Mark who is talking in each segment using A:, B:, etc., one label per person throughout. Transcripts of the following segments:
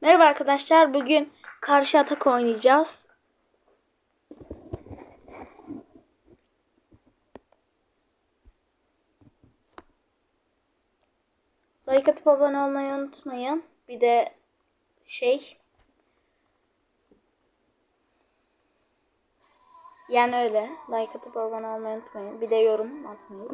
A: Merhaba arkadaşlar. Bugün karşı atak oynayacağız. Like atıp abone olmayı unutmayın. Bir de şey yani öyle. Like atıp abone olmayı unutmayın. Bir de yorum atmayı.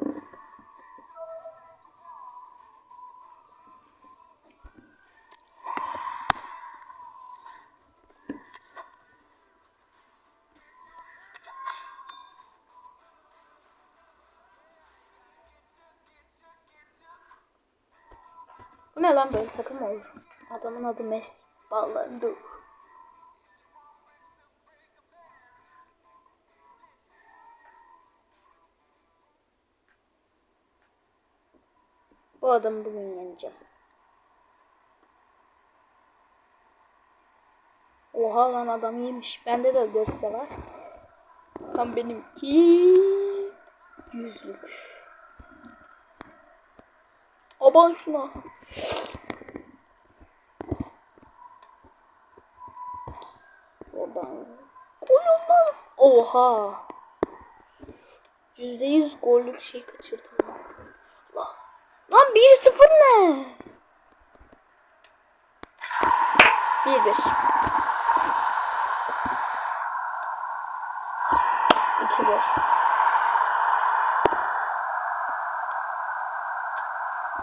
A: Bu ne lan böyle takım olur? Adamın adı Messi. Vallahi dur. Bu adamı bugün yeneceğim. Oha lan adam iyiymiş. Bende de gözde var. Tam benimki yüzlük. Aban şuna. Oradan. Gol olmaz. Oha. Yüzde yüz gollük şey kaçırdım. Lan, lan 1-0 ne? 1-1. 2-1.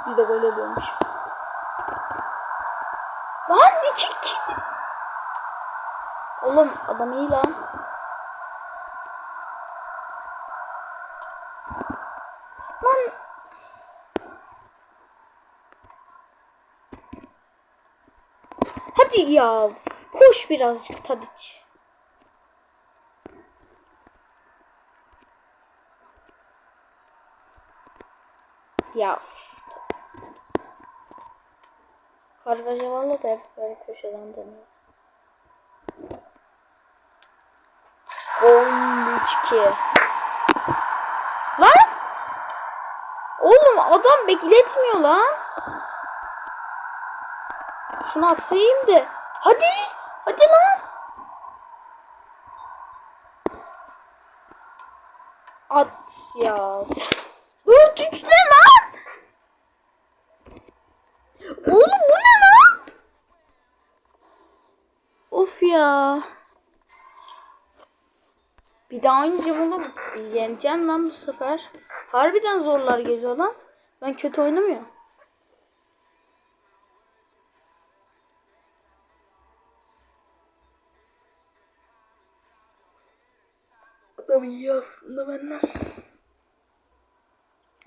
A: Bir de gol oluyormuş. Lan 2-2. Oğlum adam iyi lan. Lan. Hadi ya. Koş birazcık Tadiç. Ya. Kargaca valla da hep böyle köşeden dönüyor. 3-2. Lan! Oğlum adam bekletmiyor lan. Şunu atsayım da. Hadi! Hadi lan! At ya. Dört üç ne lan? Ya. Bir daha oynayacağım oğlum. Yeneceğim lan bu sefer. Harbiden zorlar geliyor lan. Ben kötü oynamıyorum. Adam iyi aslında benden.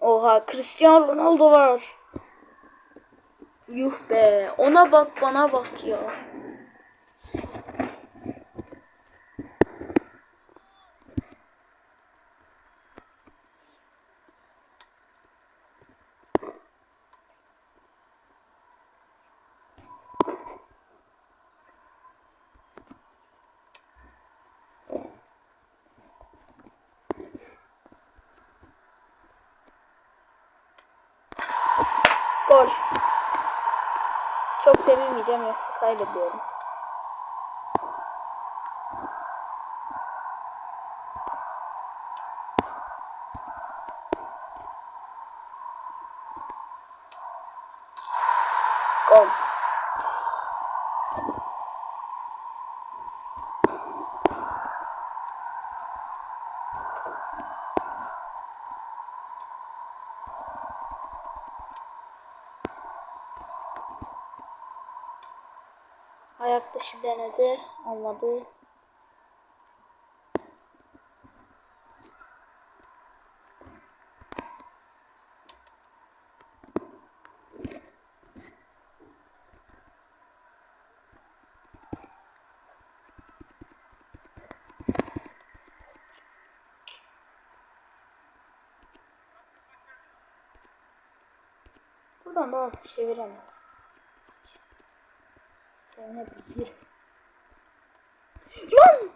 A: Oha Cristiano Ronaldo var. Yuh be. Ona bak bana bak ya. Gol. Çok sevinmeyeceğim yoksa kaybediyorum. Gol. Ayak dışı denedi. Olmadı. Buradan daha çeviremez. Bir Lan!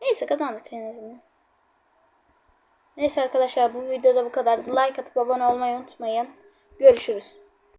A: Neyse kazandık en azından. Neyse arkadaşlar bu videoda bu kadar. Like atıp abone olmayı unutmayın. Görüşürüz.